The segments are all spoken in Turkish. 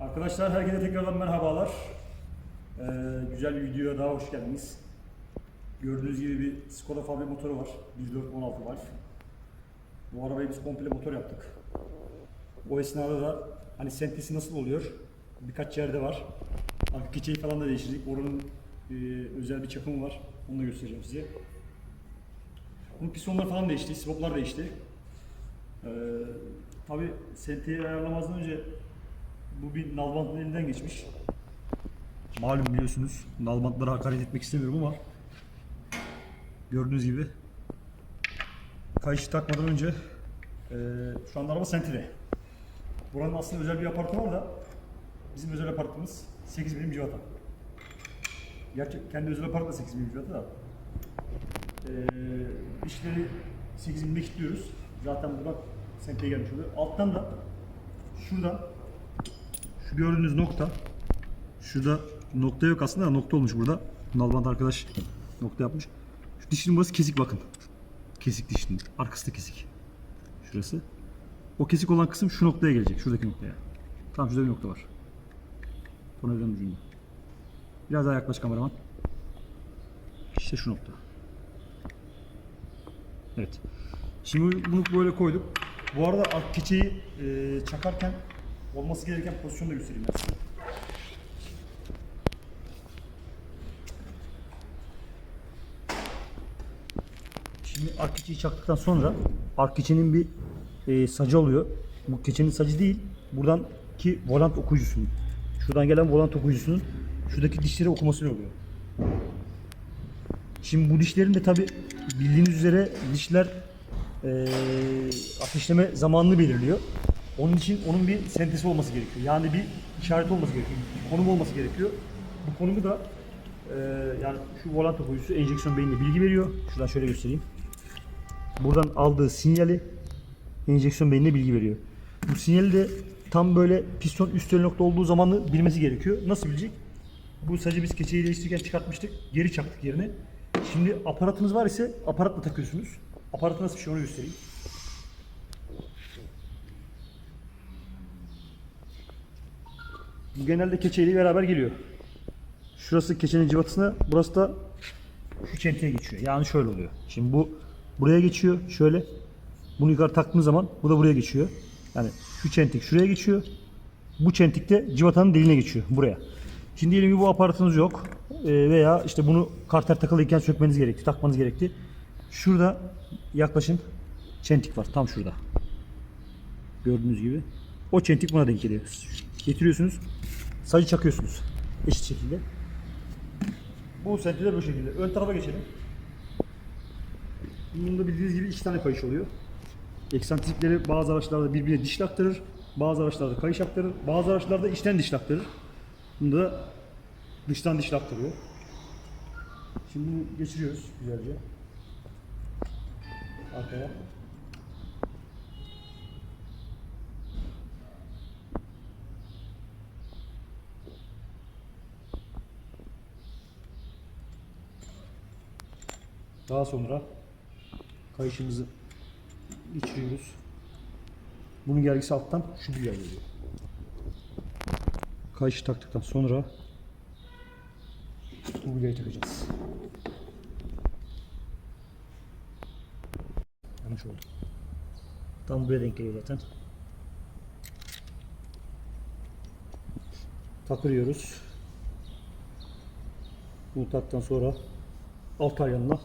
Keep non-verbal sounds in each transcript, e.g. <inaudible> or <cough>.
Arkadaşlar herkese tekrardan merhabalar. Ee, güzel bir videoya daha hoş geldiniz. Gördüğünüz gibi bir Skoda Fabia motoru var. 1416 var. Bu arabayı biz komple motor yaptık. O esnada da hani sentesi nasıl oluyor? Birkaç yerde var. Arka keçeyi falan da değiştirdik. Oranın e, özel bir çakımı var. Onu da göstereceğim size. Bunun pistonlar falan değişti, swaplar değişti. Ee, Tabi senteyi ayarlamazdan önce bu bir nalbantın elinden geçmiş. Malum biliyorsunuz nalbantlara hakaret etmek istemiyorum ama gördüğünüz gibi kayışı takmadan önce eee, şu anda araba sentede. Buranın aslında özel bir apartı var da bizim özel apartımız 8 birim civata. Gerçi kendi özel apartı da 8 birim civata da. Eee işleri 8 birimde kilitliyoruz. Zaten buradan senteye gelmiş oluyor. Alttan da şuradan şu gördüğünüz nokta şurada nokta yok aslında da nokta olmuş burada. Nalbant arkadaş nokta yapmış. Şu dişinin burası kesik bakın. Kesik dişinin. Arkası da kesik. Şurası. O kesik olan kısım şu noktaya gelecek. Şuradaki noktaya. Tam şurada bir nokta var. Tornavidanın ucunda. Biraz daha yaklaş kameraman. İşte şu nokta. Evet. Şimdi bunu böyle koyduk. Bu arada keçeyi çakarken olması gereken pozisyonu da göstereyim ben size. Şimdi ark keçeyi çaktıktan sonra ark keçenin bir e, sacı oluyor. Bu keçenin sacı değil. Buradan ki volant okuyucusunun. Şuradan gelen volant okuyucusunun şuradaki dişleri okuması oluyor. Şimdi bu dişlerin de tabi bildiğiniz üzere dişler eee ateşleme zamanını belirliyor. Onun için onun bir sentezi olması gerekiyor. Yani bir işaret olması gerekiyor. Bir konum olması gerekiyor. Bu konumu da eee, yani şu volant okuyucusu enjeksiyon beynine bilgi veriyor. Şuradan şöyle göstereyim. Buradan aldığı sinyali enjeksiyon beynine bilgi veriyor. Bu sinyali de tam böyle piston üst nokta olduğu zamanı bilmesi gerekiyor. Nasıl bilecek? Bu sacı biz keçeyi değiştirirken çıkartmıştık. Geri çaktık yerine. Şimdi aparatınız var ise aparatla takıyorsunuz. Aparatı nasıl bir şey onu göstereyim. Genelde keçeyle beraber geliyor. Şurası keçenin civatasına, burası da şu çentiye geçiyor. Yani şöyle oluyor. Şimdi bu buraya geçiyor şöyle. Bunu yukarı taktığınız zaman bu da buraya geçiyor. Yani şu çentik şuraya geçiyor. Bu çentik de civatanın deliğine geçiyor buraya. Şimdi diyelim ki bu aparatınız yok Ee, veya işte bunu karter takılıyken sökmeniz gerekti, takmanız gerekti. Şurada yaklaşın çentik var tam şurada. Gördüğünüz gibi. O çentik buna denk geliyor. Getiriyorsunuz. Sacı çakıyorsunuz. Eşit şekilde. Bu senti de bu şekilde. Ön tarafa geçelim. Bunda bildiğiniz gibi iki tane kayış oluyor. Eksantrikleri bazı araçlarda birbirine dişli aktarır. Bazı araçlarda kayış aktarır. Bazı araçlarda içten dişli aktarır. Bunda da dıştan dişli aktarıyor. Şimdi geçiriyoruz güzelce. Arkaya. Daha sonra kayışımızı geçiriyoruz. Bunun gergisi alttan şu bir yer geliyor. Kayışı taktıktan sonra bu bilyayı takacağız. Yanlış oldu. Tam buraya denk geliyor zaten. Takıyoruz. Bunu taktıktan sonra alt yanına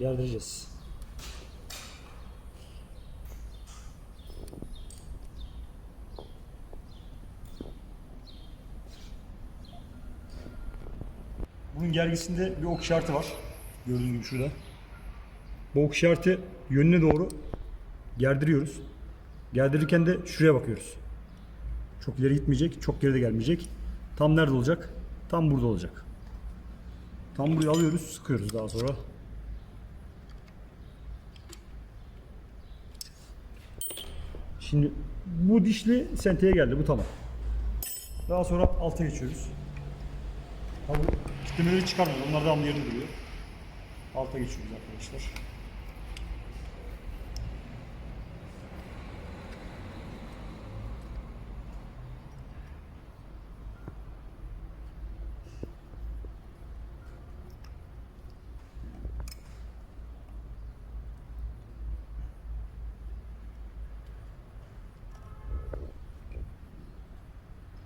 yerdireceğiz. Bunun gergisinde bir ok işareti var. Gördüğünüz gibi şurada. Bu ok işareti yönüne doğru gerdiriyoruz. Gerdirirken de şuraya bakıyoruz. Çok ileri gitmeyecek, çok geri de gelmeyecek. Tam nerede olacak? Tam burada olacak. Tam buraya alıyoruz, sıkıyoruz daha sonra. Şimdi bu dişli senteye geldi, bu tamam. Daha sonra alta geçiyoruz. Tabi kitlemeleri çıkarmıyor. Onlar yerinde duruyor. Alta geçiyoruz arkadaşlar.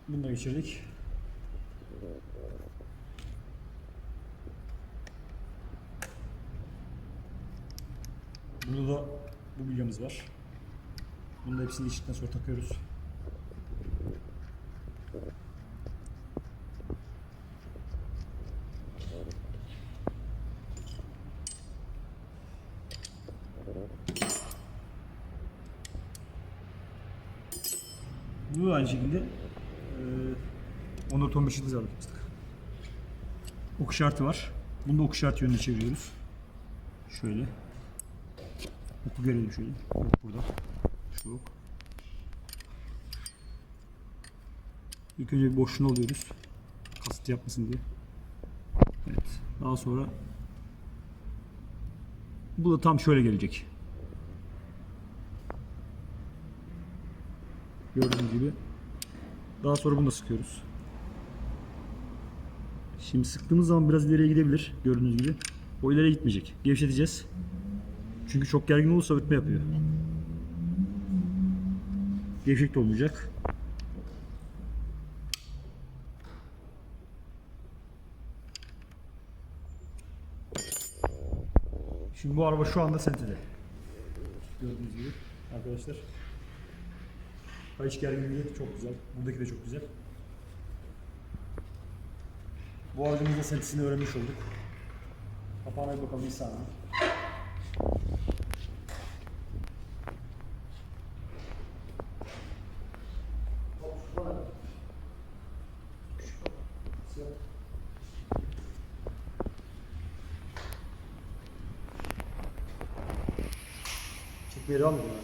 Bunu da geçirdik. Burada da bu bilyamız var. Bunu da hepsini geçtikten sonra takıyoruz. Bu aynı şekilde eee 14-15 yıldız aldık. Ok işareti var. Bunu da ok işareti yönüne çeviriyoruz. Şöyle. Oku görelim şöyle. Ok burada. Şu ok. İlk önce bir boşluğunu alıyoruz. Kasıt yapmasın diye. Evet. Daha sonra bu da tam şöyle gelecek. Gördüğünüz gibi. Daha sonra bunu da sıkıyoruz. Şimdi sıktığımız zaman biraz ileriye gidebilir. Gördüğünüz gibi. O ileriye gitmeyecek. Gevşeteceğiz. Çünkü çok gergin olursa ötme yapıyor. Gevşek de olmayacak. Şimdi bu araba şu anda sentede. Gördüğünüz gibi arkadaşlar. Kayış gerginliği çok güzel. Buradaki de çok güzel. Bu aracımızda sentesini öğrenmiş olduk. Kapağına bir bakalım bir saniye. Çekmeye devam ediyor. <laughs>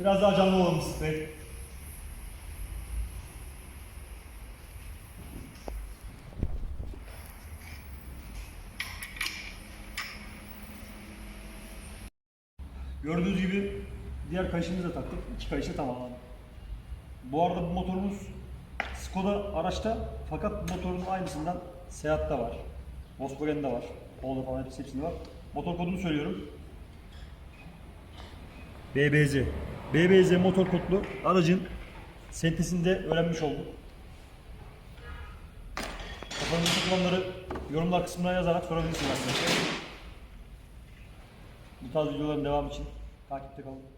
Biraz daha canlı olalım sprey. Gördüğünüz gibi diğer kayışımızı da taktık. İki kayışı tamamladık. Bu arada bu motorumuz Skoda araçta fakat motorun aynısından Seat'ta var. Volkswagen'de var. Polo'da falan hepsi hepsinde var. Motor kodunu söylüyorum. BBZ. BBZ motor kodlu aracın sentesinde öğrenmiş olduk. Kafanızda takılanları yorumlar kısmına yazarak sorabilirsiniz arkadaşlar. Bu tarz videoların devamı için back to.